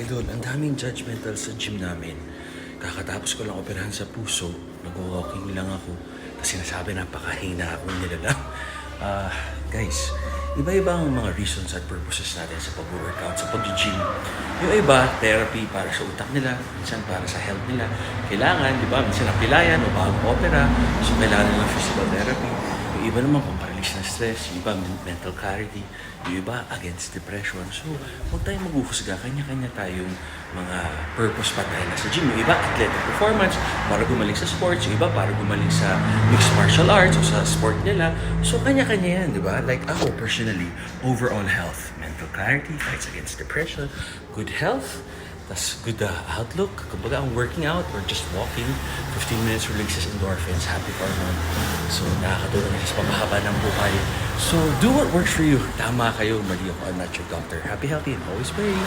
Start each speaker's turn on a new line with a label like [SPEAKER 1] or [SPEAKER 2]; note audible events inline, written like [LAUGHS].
[SPEAKER 1] Idol, ang daming judgmental sa gym namin. Kakatapos ko lang operahan sa puso, nag-walking lang ako. Kasi nasabi napakahina akong nilalang. [LAUGHS] Ah, guys, iba-iba ang mga reasons at purposes natin sa pag-workout, sa pag-gym. Yung iba, therapy para sa utak nila, minsan para sa health nila. Kailangan, di ba, minsan napilayan o bagong opera, so kailangan nila physical therapy. Yung iba naman kung paralysis na stress, yung iba men- mental clarity, yung iba against depression. So, huwag tayong maghuhusga, kanya-kanya tayong mga purpose pa tayo nasa gym. Yung iba, athletic performance, para gumaling sa sports. Yung iba, para gumaling sa mixed martial arts o sa sport nila. So, kanya-kanya yan, di ba? Like ako, personally, overall health, mental clarity, fights against depression, good health, tas good uh, outlook. Kumbaga, ang working out or just walking, 15 minutes releases endorphins, happy hormone. So, nakakatulong yan sa pamahaba ng buhay. So, do what works for you. Tama kayo, mali ako. I'm not your doctor. Happy, healthy, and always brave.